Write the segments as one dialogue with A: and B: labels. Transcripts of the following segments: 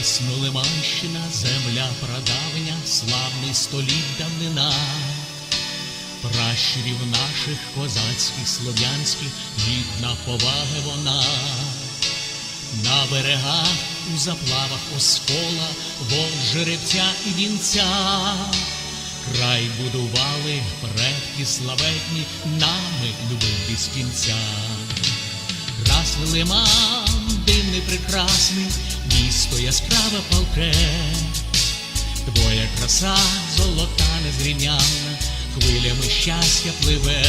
A: Красну Лиманщина, земля прадавня, славний століть давнина. Пращурів наших козацьких, слов'янських, гідна поваги вона. На берегах у заплавах оскола, вод жеребця і вінця. Край будували предки славетні, нами любив без кінця. Красний лиман, дивний прекрасний, місто яскраве палке. Твоя краса золота незрівнянна, хвилями щастя пливе.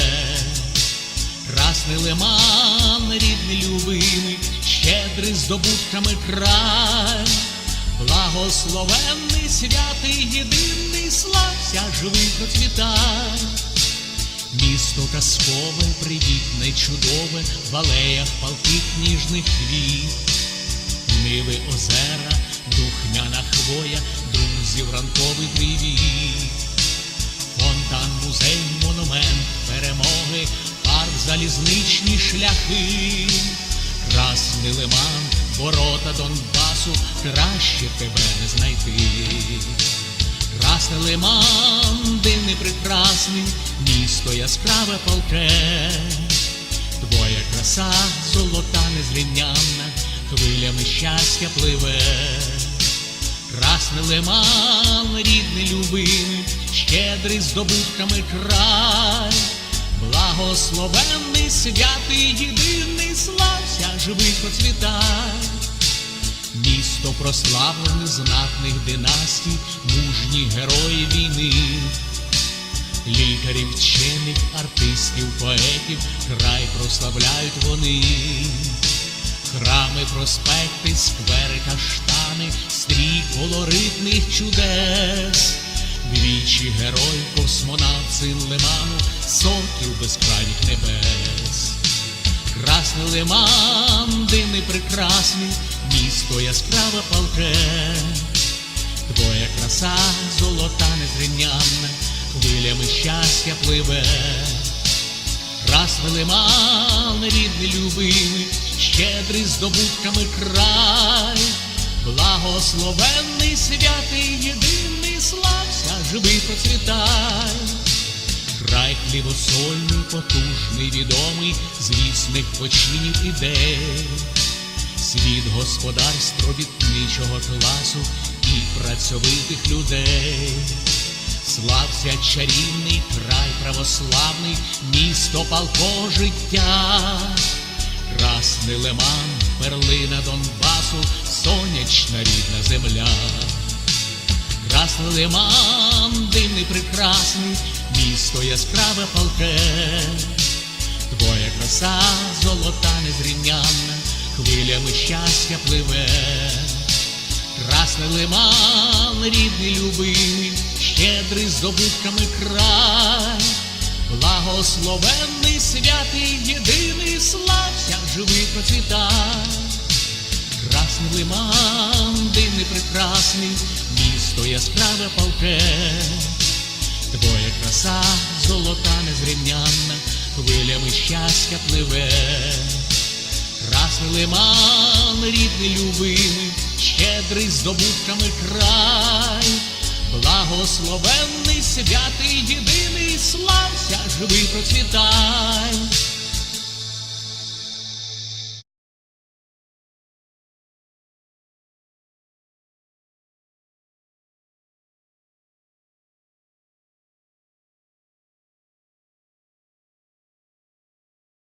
A: Красний лиман, рідний любимий, щедрий здобутками край, благословенний, святий, єдиний, слався, живий процвітай. Місто казкове, привітне, чудове, в алеях палких ніжних квіт. Ниви озера, духмяна хвоя, друзів ранковий привіт. Фонтан, музей, монумент перемоги, парк, залізничні шляхи, Красний лиман, ворота Донбасу, краще тебе не знайти. Красний лиман, дивний прекрасний, місто яскраве палке, Твоя краса золота незрівнянна, хвилями щастя пливе. Красний лиман, рідний любимий, щедрий здобутками край, благословенний, святий, єдиний, слався, живий процвітай. Місто прославлених знатних династій, мужні герої війни, лікарів, вчених, артистів, поетів, край прославляють вони. Храми, проспекти, сквери, каштани, стрій колоритних чудес, двічі герой, космонавт, лиману, сокіл безкрайніх небес. Красний лиман, дивний прекрасний, місто яскраве палке, Твоя краса золота незрівнянна, хвилями щастя пливе. Красний лиман, рідний любимий, щедрий здобутками край, благословенний, святий, єдиний, слався, живий процвітай. Край хлібосольний, потужний, відомий, звісних починів ідей, світ господарств робітничого класу і працьовитих людей. Слався чарівний край православний, місто палко життя, Красний лиман, перлина Донбасу, сонячна рідна земля. Красний лиман, дивний прекрасний, місто яскраве палке, Твоя краса золота незрівнянна, хвилями щастя пливе. Красний лиман, рідний любимий, щедрий здобутками край, благословенний, святий, єдиний, слався, живий процвітай. Красний лиман, дивний прекрасний, місто яскраве палке, Твоя краса золота незрівнянна, хвилями щастя пливе. Красний лиман, рідний любимий, щедрий здобутками край, благословенний, святий, єдиний, слався, живий процвітай.